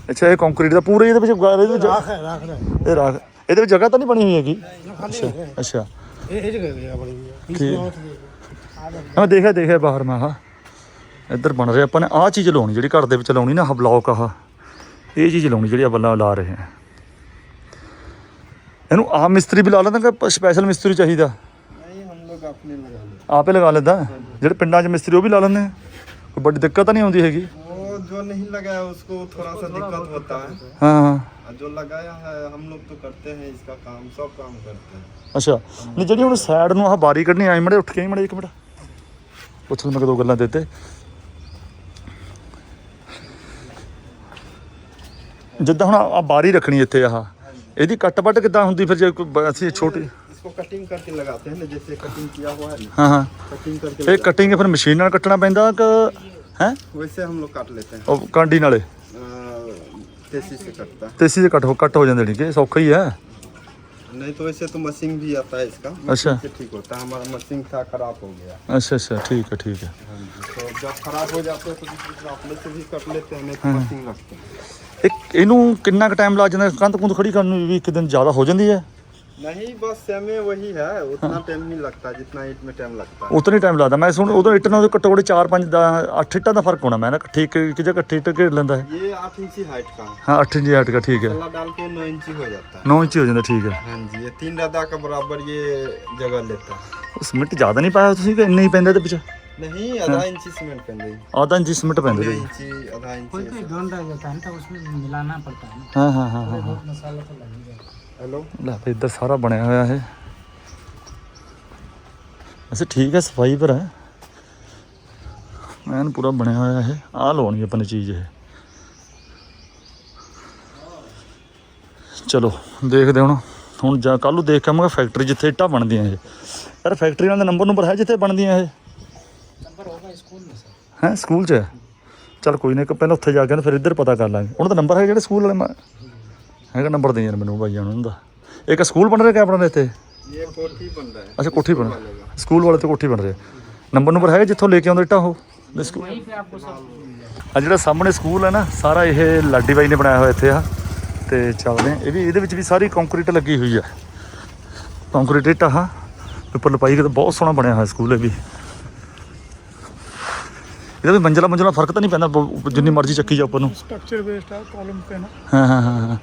ਅੱਛਾ ਇਹ ਕੰਕਰੀਟ ਦਾ ਪੂਰਾ ਹੀ ਇਹਦੇ ਵਿੱਚ ਗਾ- ਇਹਦੇ ਵਿੱਚ राख है राख है ਇਹ ਰਾਖ ਇਹਦੇ ਵਿੱਚ ਜਗ੍ਹਾ ਤਾਂ ਨਹੀਂ ਬਣੀ ਹੋਈ ਹੈਗੀ ਅੱਛਾ ਅੱਛਾ ये ये जगह जगह बड़ी हुई है ठीक। बीच में और थी। ਮੈਂ ਦੇਖਿਆ ਦੇਖਿਆ ਬਾਹਰ ਮੈਂ ਹਾਂ ਇੱਧਰ ਬਣ ਰਿਹਾ ਆਪਾਂ ਨੇ ਆਹ ਚੀਜ਼ ਲਾਉਣੀ ਜਿਹੜੀ ਘਰ ਦੇ ਵਿੱਚ ਲਾਉਣੀ ਨਾ ਆਹ ਬਲੌਕ ਆਹ ਇਹ ਚੀਜ਼ ਲਾਉਣੀ ਜਿਹੜੀ ਆਪਾਂ ਲਾ- ਲਾ ਰਹੇ ਹਾਂ ਇਹਨੂੰ ਆਮ ਮਿਸਤਰੀ ਵੀ ਲਾ ਲੈਂਦਾ ਕਿ ਸਪੈਸ਼ਲ ਮਿਸਤਰੀ ਚਾਹੀਦਾ नहीं हम लोग अपने लगा लेते ਆਪੇ ਲਗਾ ਲੈਂਦਾ ਜਿਹੜੇ ਪਿੰਡਾਂ 'ਚ ਮਿਸਤਰੀ ਉਹ ਵੀ ਲਾ ਲੈਂਦੇ ਆ ਕੋਈ ਵੱਡੀ ਦਿੱਕਤ ਤਾਂ ਨਹੀਂ ਆਉਂਦੀ ਹੈਗੀ वो जो नहीं लगाया उसको थोड़ा सा दिक्कत होता है ਹਾਂ ਹਾਂ और जो लगाया है हम लोग तो करते हैं इसका काम सब काम करते हैं ਅੱਛਾ ਨਹੀਂ ਜਿਹੜੀ ਹੁਣ ਸਾਈਡ ਨੂੰ ਆਹ ਬਾਰੀ ਕੱਢਣੀ ਆਈ ਮੜੇ ਉੱਠ ਕੇ ਆਈ ਮੜੇ ਇੱਕ ਮਿੰਟ ਪੁੱਛ ਲੈ ਮੈਂ ਦੋ ਗੱਲਾਂ ਦਿੱਤੇ ਜਿੱਦਾਂ ਹੁਣ ਆ ਬਾਰੀ ਰੱਖਣੀ ਇੱਥੇ ਆਹ ਇਹਦੀ ਕੱਟ ਵੱਟ ਕਿੱਦਾਂ ਹੁੰਦੀ ਫਿਰ ਜੇ ਕੋਈ ਬ- ਅਸੀਂ ਛੋਟੀ इसको कटिंग करके लगाते हैं ना जैसे कटिंग किया हुआ है ना ਹਾਂ ਹਾਂ कटिंग करके ਇਹ ਕਟਿੰਗ ਫਿਰ ਮਸ਼ੀਨ ਨਾਲ ਕੱਟਣਾ ਪੈਂਦਾ ਕਿ ਹੈ लगा- वैसे हम लोग काट लेते हैं ਉਹ ਕਾਂਡੀ ਨਾਲੇ अ, तेजी से कटता ਤੇਸੀ ਦੇ ਕੱਟ ਹੋ ਕੱਟ ਹੋ ਜਾਂਦੇ ਨੇ ਕਿ ਸੌਖਾ ਹੀ ਹੈ है नहीं तो वैसे तो मशीन भी आता है इसका अच्छा। मशीन से ठीक होता है हमारा मशीन था खराब हो गया ਅੱਛਾ ਅੱਛਾ ਠੀਕ ਹੈ ਠੀਕ ਹੈ हाँ जी तो जब खराब हो जाते हैं तो दूसरे अपने से भी कट लेते हैं नहीं तो मशीन रखते हैं ਇੱਕ ਇਹਨੂੰ ਕਿੰਨਾ ਕੁ ਟਾਈਮ ਲੱਗ ਜਾਂਦਾ ਕੰਧ ਕੁੰਧ ਖੜੀ ਕਰਨ ਨੂੰ ਵੀ ਇੱਕ ਦਿਨ ਜ਼ਿਆਦਾ ਹੋ ਜਾਂਦੀ ਹੈ नहीं बस सेम वही है उतना टाइम नहीं लगता जितना ईट में टाइम लगता है ਉਤਨਾ ਹੀ ਟਾਈਮ ਲੱਗਦਾ ਮੈਂ ਸੁਣ ਉਦੋਂ ਇੱਟ ਨਾਲ ਉਹਦੇ ਘੱਟੋ ਘੱਟ 4 5 8 ਇੱਟਾਂ ਦਾ ਫਰਕ ਹੋਣਾ ਮੈਂ ਨਾ ਠੀਕ ਕਿ ਜਗ੍ਹਾ ਇਕੱਠੀ ਇੱਟ ਘੇਰ ਲੈਂਦਾ ਹੈ ये आठ इंची हाइट का है ਹਾਂ 8 ਇੰਚ ਹਟ ਗਿਆ ਠੀਕ ਹੈ तला डाल के नौ इंची हो जाता है 9 ਇੰਚ ਹੋ ਜਾਂਦਾ ਠੀਕ ਹੈ हाँ जी ये तीन रदा का बराबर ये जगह लेता है ਸਿਮਟ ਜ਼ਿਆਦਾ ਨਹੀਂ ਪਾਇਆ ਤੁਸੀਂ ਕਿ ਇੰਨਾ ही ਪੈਂਦਾ ਇਹਦੇ ਵਿੱਚ नहीं आधा इंची सीमेंट पेन रही ਆਧਾ ਇੰਚ ਸਿਮਟ ਪੈਂਦਾ आधा ਇਹਦੇ ਵਿੱਚ इंची आधा कोई इंची कोई ढोल रह जाता है ना तो उसमें मिलाना पड़ता है ना ਹਾਂ ਹਾਂ ਹਾਂ ਹਾਂ बहुत मसाला तो लग ही जाता ਹੈਲੋ ਲੈ ਇੱਧਰ ਸਾਰਾ ਬਣਿਆ ਹੋਇਆ ਇਹ। ਵੈਸੇ ਠੀਕ ਹੈ ਸਫ਼ਾਈ ਪਰ ਹੈ। ਐਨ ਪੂਰਾ ਬਣਿਆ ਹੋਇਆ ਇਹ। ਆਹ ਲਾਉਣੀ ਆਪਾਂ ਚੀਜ਼ ਇਹ। ਚਲੋ ਦੇਖਦੇ ਹੁਣ। ਹੁਣ ਜਾ ਕੱਲ ਨੂੰ ਦੇਖ ਕੇ ਆਵਾਂਗਾ ਫੈਕਟਰੀ ਜਿੱਥੇ ਇੱਟਾਂ ਬਣਦੀਆਂ ਇਹ। ਯਾਰ ਫੈਕਟਰੀਆਂ ਦਾ ਨੰਬਰ ਨੰਬਰ ਹੈ ਜਿੱਥੇ ਬਣਦੀਆਂ ਇਹ? ਨੰਬਰ ਹੋਗਾ ਸਕੂਲ ਵਿੱਚ ਹੈ ਸਕੂਲ 'ਚ? ਚਲ ਕੋਈ ਨਹੀਂ ਇੱਕ ਪਹਿਲਾਂ ਉੱਥੇ ਜਾ ਕੇ ਫਿਰ ਇੱਧਰ ਪਤਾ ਕਰ ਲਾਂਗੇ। ਉਹਨਾਂ ਦਾ ਨੰਬਰ ਹੈ ਜਿਹੜੇ ਸਕੂਲ ਵਾਲੇ ਹੈ ਕਿ ਨੰਬਰ ਦੇ ਯਾਰ ਮੈਨੂੰ ਭਾਈ ਜਾਣ ਹੁੰਦਾ ਇੱਕ ਸਕੂਲ ਬਣ ਰਿਹਾ ਕੈਪਟਨ ਦੇ ਇੱਥੇ? ਇਹ ਕੋਠੀ ਬਣਦਾ ਹੈ। ਅੱਛਾ ਕੋਠੀ ਬਣ ਸਕੂਲ ਵਾਲੇ ਤੇ ਕੋਠੀ ਬਣ ਰਿਹਾ ਨੰਬਰ ਨੰਬਰ ਹੈਗਾ ਜਿੱਥੋਂ ਲੈ ਕੇ ਆਉਂਦੇ ਟਾ ਉਹ? ਆ ਜਿਹੜਾ ਸਾਹਮਣੇ ਸਕੂਲ ਹੈ ਨਾ ਸਾਰਾ ਇਹ ਲਾਡੀ ਬਾਈ ਨੇ ਬਣਾਇਆ ਹੋਇਆ ਇੱਥੇ ਆ। ਤੇ ਚੱਲਦੇ ਆ ਇਹ ਵੀ ਇਹਦੇ ਵਿੱਚ ਵੀ ਸਾਰੀ ਕੰਕਰੀਟ ਲੱਗੀ ਹੋਈ ਹੈ। ਕੰਕਰੀਟ ਇੱਟਾ ਹਾਂ। ਉੱਪਰ ਲਪਾਈ ਕੇ ਬਹੁਤ ਸੋਹਣਾ ਬਣਿਆ ਹੋਇਆ ਸਕੂਲ ਇਹ ਵੀ। ਇਹਦਾ ਵੀ ਮੰਜ਼ਲਾ ਮੰਜ਼ਲਾ ਫ਼ਰਕ ਤਾਂ ਨਹੀਂ ਪੈਂਦਾ ਬ- ਜਿੰਨੀ ਮਰਜ਼ੀ ਚੱਕੀ ਜਾ ਉੱਪਰ ਨੂੰ। ਸਟਰਕਚਰ ਬੇਸਡ ਆ ਕਾਲਮ ਤੇ ਨਾ। ਹਾਂ ਹਾਂ ਹਾਂ ਹਾਂ।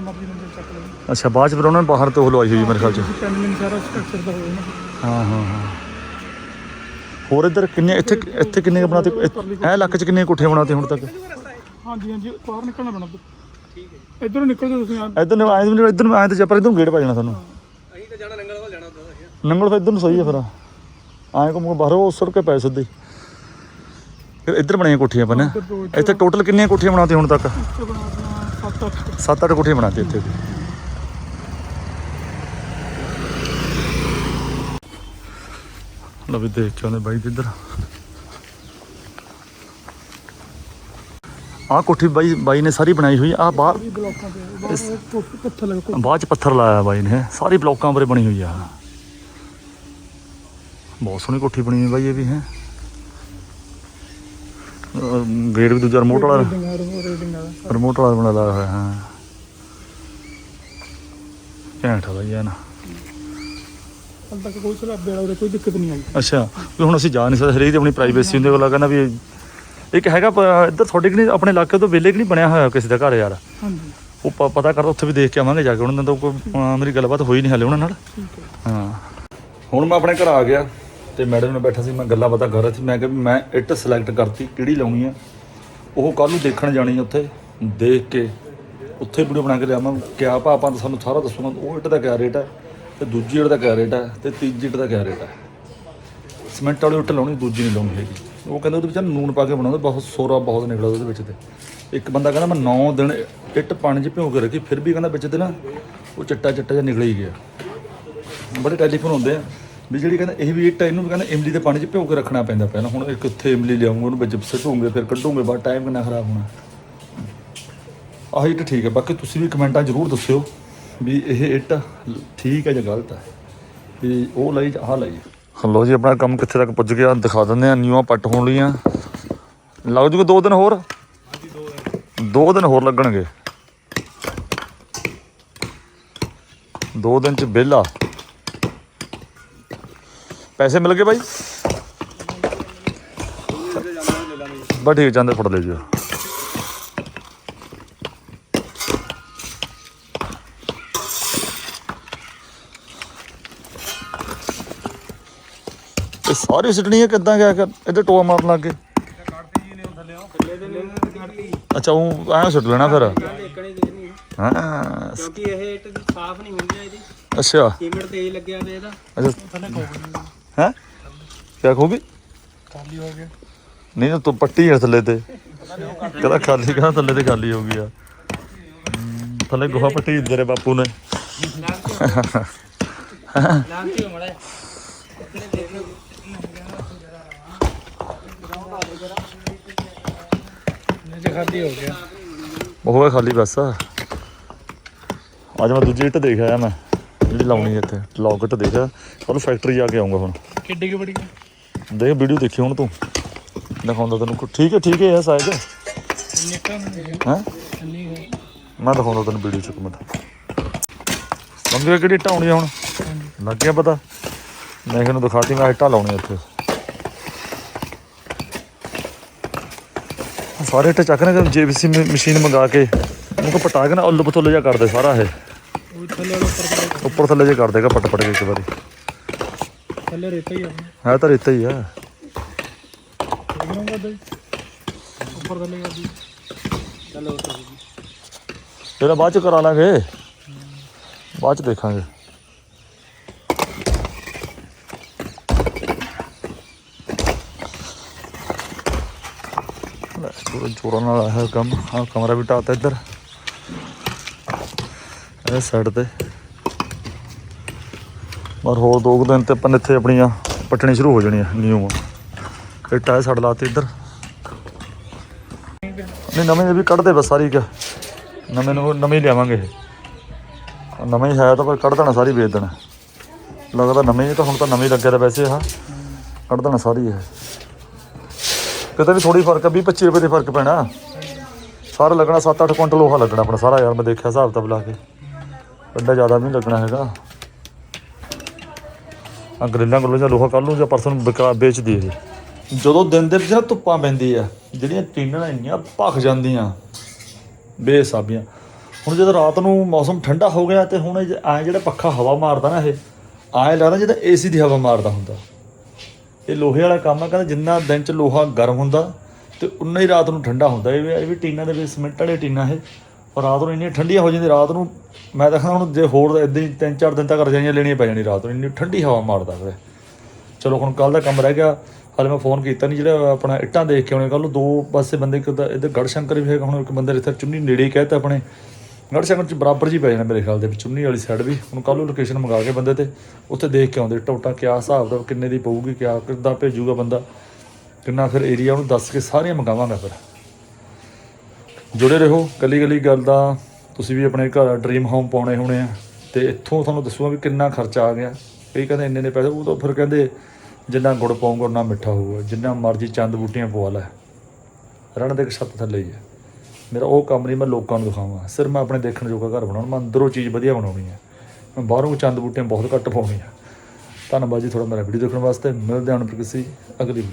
ਮਰਜ਼ੀ ਮੰਜ਼ਿਲ ਚੱਕ ਲਓ। ਅੱਛਾ ਬਾਅਦ ਚ ਫਿਰ ਉਹਨਾਂ ਨੇ ਬਾਹਰ ਤੋਂ ਉਹ ਲਵਾਈ ਹੋਈ ਮੇਰੇ ਖਿਆਲ ਚ। ਸਾਰਾ ਹਾਂ ਹਾਂ ਹਾਂ। ਹੋਰ ਇੱਧਰ ਕਿੰਨੇ ਇੱਥੇ ਇੱਥੇ ਕਿੰਨੇ ਬਣਾਤੇ ਇਹ ਇਲਾਕੇ ਚ ਕਿੰਨੀਆਂ ਕੋਠੀਆਂ ਬਣਾਤੇ ਹੁਣ ਤੱਕ? ਹਾਂਜੀ ਹਾਂਜੀ ਬਾਹਰ ਨਿਕਲਣਾ ਪੈਣਾ। ਠੀਕ ਹੈ ਇਧਰੋਂ ਨਿਕਲ ਜਾਓ ਤੁਸੀਂ ਆ ਇੱਧਰ ਨੂੰ ਆਏ ਨੂੰ ਇੱਧਰ ਨੂੰ ਆਏ ਤੇ ਪਰ ਇੱਧਰ ਨੂੰ ਗੇਟ ਪਾ ਜਾਣਾ ਤੁਹਾਨੂੰ। ਅਸੀਂ ਤਾਂ ਜਾਣਾ ਨੰਗਲ ਵੱਲ ਜਾਣਾ ਨੰਗਲ ਫਿਰ ਇੱਧਰ ਨੂੰ ਸਹੀ ਹੈ ਫਿਰ। ਆਏ ਕੋ ਬਾਹਰੋਂ ਉਸਰ ਕੇ ਪੈ ਸਿੱਧੇ। ਫਿਰ ਇੱਧਰ ਬਣੀਆਂ ਕੋਠੀਆਂ ਆਪਾਂ ਨੇ। ਇੱਥੇ ਟੋਟਲ ਕਿੰਨੀਆਂ ਕੋਠੀਆਂ ਬਣਾਤੀਆਂ ਹੁਣ ਤੱਕ? ਇੱਥੇ ਬਣਾ ਆਪਣਾ ਸੱਤ ਅੱਠ। ਸੱਤ ਅੱਠ ਕੋਠੀਆਂ ਬਣਾਤੀਆਂ ਇੱਥੇ। ਲਓ ਵੀ ਦੇਖ ਕੇ ਆਉਂਦੇ ਬਾਈ ਤੇ ਇੱਧਰ। ਆਹ ਕੋਠੀ ਬਾਈ ਬਾਈ ਨੇ ਸਾਰੀ ਬਣਾਈ ਹੋਈ ਆ ਬਾਹਰ ਬਾਅਦ ਚ ਪੱਥਰ ਲਾਇਆ ਬਾਈ ਨੇ ਸਾਰੀ ਬਲੋਕਾਂ ਪਰੇ ਬਣੀ ਹੋਈ ਆ। ਬਹੁਤ ਸੋਹਣੀ ਕੋਠੀ ਬਣੀ ਹੋਈ ਬਾਈ ਇਹ ਵੀ ਹੈ। ਗੇਟ ਵੀ ਦੂਜਾ ਰਿਮੋਟ ਵਾਲਾ। ਰਿਮੋਟ ਵਾਲਾ ਬਣਾ ਲਾਇਆ ਹੋਇਆ ਹਾਂ। ਘੈਂਟ ਆ ਬਾਈ ਨਾ ਹਾਲ ਤੱਕ ਕੋਈ ਸਲਾਬੇ ਵਾਲਾ ਉਰੇ ਕੋਈ ਦਿੱਕਤ ਨਹੀਂ ਆਈ। ਅੱਛਾ ਵੀ ਹੁਣ ਅਸੀਂ ਜਾ ਨਹੀਂ ਸਕਦੇ ਹਰੇਕ ਦੀ ਆਪਣੀ ਪ੍ਰਾਈਵੇਸੀ ਹੁੰਦੀ ਅਗਲਾ ਕਹਿੰਦਾ ਵੀ ਇੱਕ ਹੈਗਾ ਇੱਧਰ ਤੁਹਾਡੇ ਕਿ ਆਪਣੇ ਇਲਾਕੇ ਤੋਂ ਵੇਲੇ ਕਿ ਨਹੀਂ ਬਣਿਆ ਹੋਇਆ ਕਿਸੇ ਦਾ ਘਰ ਯਾਰ? ਹਾਂਜੀ। ਉਹ ਪਤਾ ਕਰਦਾ ਉੱਥੇ ਵੀ ਦੇਖ ਕੇ ਆਵਾਂਗੇ ਜਾ ਕੇ ਉਹਨਾਂ ਤਾਂ ਕੋਈ ਮੇਰੀ ਗੱਲਬਾਤ ਹੋਈ ਨਹੀਂ ਹਾਲੇ ਉਹਨਾਂ ਨਾਲ। ਹਾਂ। ਹੁਣ ਮੈਂ ਆਪਣੇ ਘਰ ਆ ਗਿਆ। ਤੇ ਮੈਡਮ ਨਾਲ ਬੈਠਾ ਸੀ, ਮੈਂ ਗੱਲਾਂ ਬਾਤਾਂ ਕਰ ਰਿਹਾ ਸੀ, ਮੈਂ ਕਿਹਾ ਵੀ ਮੈਂ ਇੱਟ ਸਿਲੈਕਟ ਕਰਤੀ, ਕਿਹੜੀ ਲਾਉਣੀ ਆ? ਉਹ ਕੱਲ ਨੂੰ ਦੇਖਣ ਜਾਣੀ ਉੱਥੇ, ਦੇਖ ਕੇ, ਉੱਥੇ ਵੀਡੀਓ ਬਣਾ ਕੇ ਲਿਆਵਾਂ, ਕਿਆ ਭਾਅ ਆਪਾਂ ਸਾਨੂੰ ਸਾਰਾ ਦੱਸੂਗਾ ਉਹ ਇੱਟ ਦਾ ਕਿਆ ਰੇਟ ਹੈ ਤੇ ਦੂਜੀ ਇੱਟ ਦਾ ਕਿਆ ਰੇਟ ਹੈ ਤੇ ਤੀਜੀ ਇੱਟ ਦਾ ਕਿਆ ਰੇਟ ਹੈ ਸਿਮੈਂਟ ਵਾਲੀ ਇੱਟ ਲਾਉਣੀ, ਦੂਜੀ ਨਹੀਂ ਲਾਉਣੀ ਹੈਗੀ। ਉਹ ਕਹਿੰਦੇ ਉਹਦੇ ਵਿੱਚ ਨਾ ਨੂਨ ਪਾ ਕੇ ਬਣਾਉਂਦੇ, ਬਹੁਤ ਸੋਰਾ ਬਹੁਤ ਨਿਕਲਦਾ ਉਹਦੇ ਵਿੱਚ ਤੇ। ਇੱਕ ਬੰਦਾ ਕਹਿੰਦਾ, ਮੈਂ 9 ਦਿਨ ਇੱਟ ਪਾਣੀ 'ਚ ਭਿਓ ਕੇ ਰੱਖੀ, ਫਿਰ ਵੀ ਕਹਿੰਦਾ ਵਿੱਚ ਤੇ ਨਾ ਉਹ ਚਿੱਟਾ ਚਿੱਟਾ ਜਿਹਾ ਨਿਕਲ ਹੀ ਗਿਆ। ਬੜੇ ਟੈਲੀਫੋਨ ਹੁੰਦੇ ਆ। ਵੀ ਜਿਹੜੀ ਕਹਿੰਦਾ ਇਹ ਵੀ ਇੱਟ ਆ, ਇਹਨੂੰ ਵੀ ਕਹਿੰਦਾ ਇਮਲੀ ਦੇ ਪਾਣੀ 'ਚ ਭਿਓ ਕੇ ਰੱਖਣਾ ਪੈਂਦਾ ਪਹਿਲਾਂ। ਹੁਣ ਇੱਕ ਉੱਥੇ ਇਮਲੀ ਲਿਆਉਂਗੇ ਉਹਨੂੰ ਵਿੱਚ ਸੁੱਟੂਗੇ ਫਿਰ ਕੱਢੂਗੇ ਬਾਅਦ ਟਾਈਮ ਕਿੰਨਾ ਖਰਾਬ ਹੋਣਾ। ਆਹ ਇੱਟ ਠੀਕ ਹੈ। ਬਾਕੀ ਤੁਸੀਂ ਵੀ ਕਮੈਂਟਾਂ ਜ਼ਰੂਰ ਦੱਸਿਓ ਵੀ ਇਹ ਇੱਟ ਠੀਕ ਹੈ ਜਾਂ ਗਲਤ ਹੈ। ਵੀ ਉਹ ਲਈ ਜਾਂ ਆਹ ਲਈ। ਹਲੋ ਜੀ ਆਪਣਾ ਕੰਮ ਕਿੱਥੇ ਤੱਕ ਪੁੱਜ ਗਿਆ ਦਿਖਾ ਦਿੰਦੇ ਆ ਨਿਊਆਂ ਪੱਟ ਹੋਣ ਲਈਆਂ ਲੱਗ ਜੂਗਾ ਦੋ ਦਿਨ ਹੋਰ? ਦੋ ਦਿਨ ਹੋਰ ਲੱਗਣਗੇ। ਦੋ ਦਿਨ ਚ ਵਿਹਲਾ। ਪੈਸੇ ਮਿਲ ਗਏ ਬਾਈ? ਬਸ ਠੀਕ ਜਾਂਦੇ ਫੜ ਲੈ ਜੀ। ਇਹ ਸਾਰੀ ਸਿੱਟਣੀ ਹੈ ਕਿੱਦਾਂ ਗਿਆ ਕਰ ਇਹਦੇ ਟੋਆ ਮਾਰਨ ਲੱਗ ਗਏ? ਅੱਛਾ ਉਹ ਐਂ ਸੁੱਟ ਲੈਣਾ ਫਿਰ। ਹਾਂ। ਕਿਉਂਕਿ ਇਹ ਸਾਫ਼ ਨਹੀਂ ਹੁੰਦੀ ਇਹਦੀ। ਅੱਛਾ। ਸੀਮਿੰਟ ਤੇਜ਼ ਲੱਗਿਆ ਤੇ ਇਹਦਾ। ਅੱਛਾ। ਹੈ ਕਿਆ ਖੋਗੀ ਖਾਲੀ ਹੋ ਗਿਆ। ਨਹੀਂ ਤੂੰ ਪੱਟੀ ਹੈ ਥੱਲੇ ਤੇ। ਕਹਿੰਦਾ ਖਾਲੀ ਕਹਿੰਦਾ ਥੱਲੇ ਤੇ ਖਾਲੀ ਹੋ ਗਈ ਆ ਥੱਲੇ ਗੋਹਾ ਪੱਟੀ ਹੁੰਦੇ ਰੇ ਬਾਪੂ ਨੇ। ਹੋ ਖਾਲੀ ਹੋ ਗਿਆ। ਉਹ ਖਾਲੀ ਬਸ ਅੱਜ ਮੈਂ ਦੂਜੀ ਇੱਟ ਦੇਖ ਆਇਆ ਮੈਂ। ਜਿਹੜੀ ਲਾਉਣੀ ਹੈ ਇੱਥੇ ਲੌਕਟ ਦੇਖਿਆ ਕੱਲ ਫੈਕਟਰੀ ਜਾ ਕੇ ਆਉਂਗਾ ਹੁਣ। ਕਿੱਡੀ ਕਿ ਬੜੀ ਦੇਖ ਵੀਡੀਓ ਦੇਖੀ ਹੁਣ ਤੂੰ। ਦਿਖਾਉਂਦਾ ਤੈਨੂੰ ਕੁ- ਠੀਕ ਹੈ ਠੀਕ ਹੈ ਸਾਇਦ। ਹੈ? ਮੈਂ ਦਿਖਾਉਂਦਾ ਤੈਨੂੰ ਵੀਡੀਓ ਚ ਇੱਕ ਮਿੰਟ। ਮੰਗੇ ਕਿਹੜੀ ਆਉਣੀਆਂ ਹੁਣ? ਲੱਗ ਗਿਆ ਪਤਾ। ਮੈਂ ਇਹਨੂੰ ਦਿਖਾਤੀ ਮੈਂ ਇੱਟਾਂ ਲਾਉਣੀਆਂ ਇੱਥੇ। ਸਾਰੇ ਇੱਟਾਂ ਚੱਕ ਨੇ ਜੇਬੀਸੀ ਮਸ਼ੀਨ ਮੰਗਾ ਕੇ। ਉਹਨੂੰ ਪਟਾ ਕੇ ਨਾ ਉੱਲ ਪਤੁੱਲ ਜਿਹਾ ਕਰਦੇ ਸਾਰਾ ਇਹ। ਉਹ ਥੱਲੇ ਵਾਲਾ ਉੱਪਰ ਦਾ ਉੱਪਰ ਥੱਲੇ ਜੇ ਕਰ ਦੇਗਾ ਪਟ ਪਟ ਕੇ ਇੱਕ ਵਾਰੀ। ਥੱਲੇ ਰੇਤਾ ਹੀ ਆ। ਹੈ ਤਾਂ ਰੇਤਾ ਹੀ ਆ। ਉੱਪਰ ਥੱਲੇ ਚਲੋ ਇਹਦਾ ਬਾਅਦ ਚ ਕਰਾ ਲਾਂਗੇ ਬਾਅਦ ਚ ਦੇਖਾਂਗੇ। ਪੂਰਾ ਜੋਰਾਂ ਨਾਲ ਆਇਆ ਕੰਮ ਹਾਂ ਕਮਰਾ ਵੀ ਢਾਤਾ ਇੱਧਰ। ਇਹ ਸਾਈਡ ਤੇ। ਪਰ ਹੋਰ ਦੋ ਕੁ ਦਿਨ ਤੇ ਆਪਾਂ ਇੱਥੇ ਆਪਣੀਆਂ ਪੱਟਣੀ ਸ਼ੁਰੂ ਹੋ ਜਾਣੀਆਂ ਨਿਊ ਇਹ ਟਾਇਰ ਛੱਡ ਲਾਤੇ ਇੱਧਰ। ਨਹੀਂ, ਨਵੇਂ ਇਹ ਵੀ ਕੱਢਦੇ ਬਸ ਸਾਰੀ ਕੁ ਨਵੇਂ ਨੂੰ ਨਵੇਂ ਲਿਆਵਾਂਗੇ ਇਹ। ਨਵੇਂ ਹੈ ਤਾਂ ਪਰ ਕੱਢ ਦੇਣਾ ਸਾਰੀ ਵੇਚ ਦੇਣਾ। ਲੱਗਦਾ ਨਵੇਂ ਤਾਂ ਹੁਣ ਤਾਂ ਨਵੇਂ ਲੱਗਿਆ ਤਾਂ ਵੈਸੇ ਆ। ਕੱਢ ਦੇਣਾ ਸਾਰੀ ਇਹ। ਕਿਤੇ ਵੀ ਥੋੜੀ ਫ਼ਰਕ ਆ 20 25 ਰੁਪਏ ਦੇ ਫ਼ਰਕ ਪੈਣਾ। ਸਾਰਾ ਲੱਗਣਾ 7-8 ਕੁਇੰਟਲ, ਉਹ ਲੱਗਣਾ ਆਪਣਾ ਸਾਰਾ ਯਾਰ, ਮੈਂ ਦੇਖਿਆ ਹਿਸਾਬ ਤਾਂ ਬੁਲਾ ਕੇ। ਐਡਾ ਜ਼ਿਆਦਾ ਵੀ ਨਹੀਂ ਲੱਗਣਾ ਹੈਗਾ। ਆ ਗਰਿੱਲਾਂ ਗੁੱਲਾਂ ਜਾਂ ਲੋਹਾ ਕੱਲ ਨੂੰ ਜਾਂ ਪਰਸਨ ਨੂੰ ਵਿਕਾ ਵੇਚ ਦੀ ਇਹ। ਜਦੋਂ ਦਿਨ ਦੇ ਵਿੱਚ ਨਾ ਧੁੱਪਾਂ ਪੈਂਦੀ ਆ, ਜਿਹੜੀਆਂ ਟੀਨਾਂ ਇੰਨੀਆਂ ਭਖ ਜਾਂਦੀਆਂ, ਬੇਸਾਬੀਆਂ। ਹੁਣ ਜਦੋਂ ਰਾਤ ਨੂੰ ਮੌਸਮ ਠੰਡਾ ਹੋ ਗਿਆ ਤੇ ਹੁਣ ਐ ਜਿਹੜਾ ਪੱਖਾ ਹਵਾ ਮਾਰਦਾ ਨਾ ਇਹ, ਐਂ ਲੱਗਦਾ ਜਿੱਦਾਂ ਏਸੀ ਦੀ ਹਵਾ ਮਾਰਦਾ ਹੁੰਦਾ। ਇਹ ਲੋਹੇ ਵਾਲਾ ਕੰਮ ਆ, ਕਹਿੰਦਾ ਜਿੰਨਾ ਦਿਨ ਚ ਲੋਹਾ ਗਰਮ ਹੁੰਦਾ ਤੇ ਉਨਾ ਹੀ ਰਾਤ ਨੂੰ ਠੰਡਾ ਹੁੰਦਾ। ਇਹ ਵੀ ਇਹ ਵੀ ਟੀਨਾਂ ਦੇ ਵਿੱਚ, ਸਿਮੈਂਟ ਵਾਲੇ ਟੀਨਾਂ ਇਹ। ਔਰ ਰਾਤ ਨੂੰ ਇੰਨੀਆਂ ਠੰਡੀਆਂ ਹੋ ਜਾਂਦੀਆਂ ਰਾਤ ਨੂੰ ਮੈਂ ਤਾਂ ਕਹਿੰਦਾ ਹੁਣ ਜੇ ਹੋਰ ਇਦਾਂ ਹੀ ਤਿੰਨ ਚਾਰ ਦਿਨ ਤੱਕ ਰਜਾਈਆਂ ਲੈਣੀਆਂ ਪੈ ਜਾਣੀ ਰਾਤ ਨੂੰ, ਇੰਨੀ ਠੰਡੀ ਹਵਾ ਮਾਰਦਾ ਫਿਰ। ਚਲੋ ਹੁਣ ਕੱਲ ਦਾ ਕੰਮ ਰਹਿ ਗਿਆ, ਹਾਲੇ ਮੈਂ ਫੋਨ ਕੀਤਾ ਨਹੀਂ ਜਿਹੜਾ ਆਪਣਾ ਇੱਟਾਂ ਦੇਖ ਕੇ ਆਉਣੇ ਕੱਲ ਦੋ ਪਾਸੇ ਬੰਦੇ, ਇੱਕ ਇੱਧਰ ਗੜਸ਼ੰਕਰ ਵੀ ਹੈਗਾ, ਹੁਣ ਇੱਕ ਬੰਦਾ ਇੱਥੇ ਚੁੰਨੀ ਨੇੜੇ ਹੀ ਕਹਿਤਾ ਆਪਣੇ। ਗੜਸ਼ੰਕਰ ਚ ਬਰਾਬਰ ਜੀ ਪੈ ਜਾਣਾ ਮੇਰੇ ਖਿਆਲ ਦੇ ਵਿੱਚ, ਚੁੰਨੀ ਵਾਲੀ ਸਾਈਡ ਵੀ। ਹੁਣ ਕੱਲ ਨੂੰ ਲੋਕੇਸ਼ਨ ਮੰਗਾ ਕੇ ਬੰਦੇ ਤੇ, ਉੱਥੇ ਦੇਖ ਕੇ ਆਉਂਦੇ ਟੋਟਾ ਕਿਆ ਹਿਸਾਬ ਦਾ, ਕਿੰਨੇ ਦੀ ਪਊਗੀ, ਕਿਆ, ਕਿੱਦਾਂ ਭੇਜੂਗਾ ਬੰਦਾ। ਕਿੰਨਾ ਫਿਰ ਏਰੀਆ ਉਹਨੂੰ ਦੱਸ ਕੇ ਸਾਰੀਆਂ ਮੰਗਾਵਾਂਗਾ ਫਿਰ। ਜੁੜੇ ਰਹੋ। ਕੱਲੀ ਕੱਲੀ ਗੱਲ ਦਾ ਤੁਸੀਂ ਵੀ ਆਪਣੇ ਘਰ ਡ੍ਰੀਮ ਹੋਮ ਪਾਉਣੇ ਹੋਣੇ ਆ। ਤੇ ਇੱਥੋਂ ਤੁਹਾਨੂੰ ਦੱਸੂਗਾ ਵੀ ਕਿੰਨਾ ਖਰਚਾ ਆ ਗਿਆ। ਕਈ ਕਹਿੰਦੇ ਇੰਨੇ ਨੇ ਪੈਸੇ, ਉਹ ਤਾਂ ਫਿਰ ਕਹਿੰਦੇ ਜਿੰਨਾ ਗੁੜ ਪਾਉਂਗਾ, ਉਨਾ ਮਿੱਠਾ ਹੋਊਗਾ। ਜਿੰਨਾ ਮਰਜ਼ੀ ਚੰਦ ਬੂਟੀਆਂ ਪਵਾ ਲੈ। ਰਣ ਦੇ ਇੱਕ ਛੱਤ ਥੱਲੇ ਹੀ ਹੈ ਮੇਰਾ ਉਹ ਕੰਮ ਨਹੀਂ, ਮੈਂ ਲੋਕਾਂ ਨੂੰ ਦਿਖਾਵਾਂ ਸਿਰ ਮੈਂ ਆਪਣੇ ਦੇਖਣ ਜੋਗਾ ਘਰ ਬਣਾਉਣਾ। ਮੈਂ ਅੰਦਰੋਂ ਚੀਜ਼ ਵਧੀਆ ਬਣਾਉਣੀ ਹੈ ਮੈਂ ਬਾਹਰੋਂ ਚੰਦ ਬੂਟੀਆਂ ਬਹੁਤ ਘੱਟ ਪਾਉਣੀ ਆ ਧੰਨਵਾਦ ਜੀ ਥੋੜਾ ਮੇਰਾ ਵੀਡੀਓ ਦੇਖਣ ਵਾਸਤੇ। ਮਿਲਦੇ ਹਾਂ ਹੁਣ ਫਿਰ ਕਿਸੇ ਅਗਲੀ video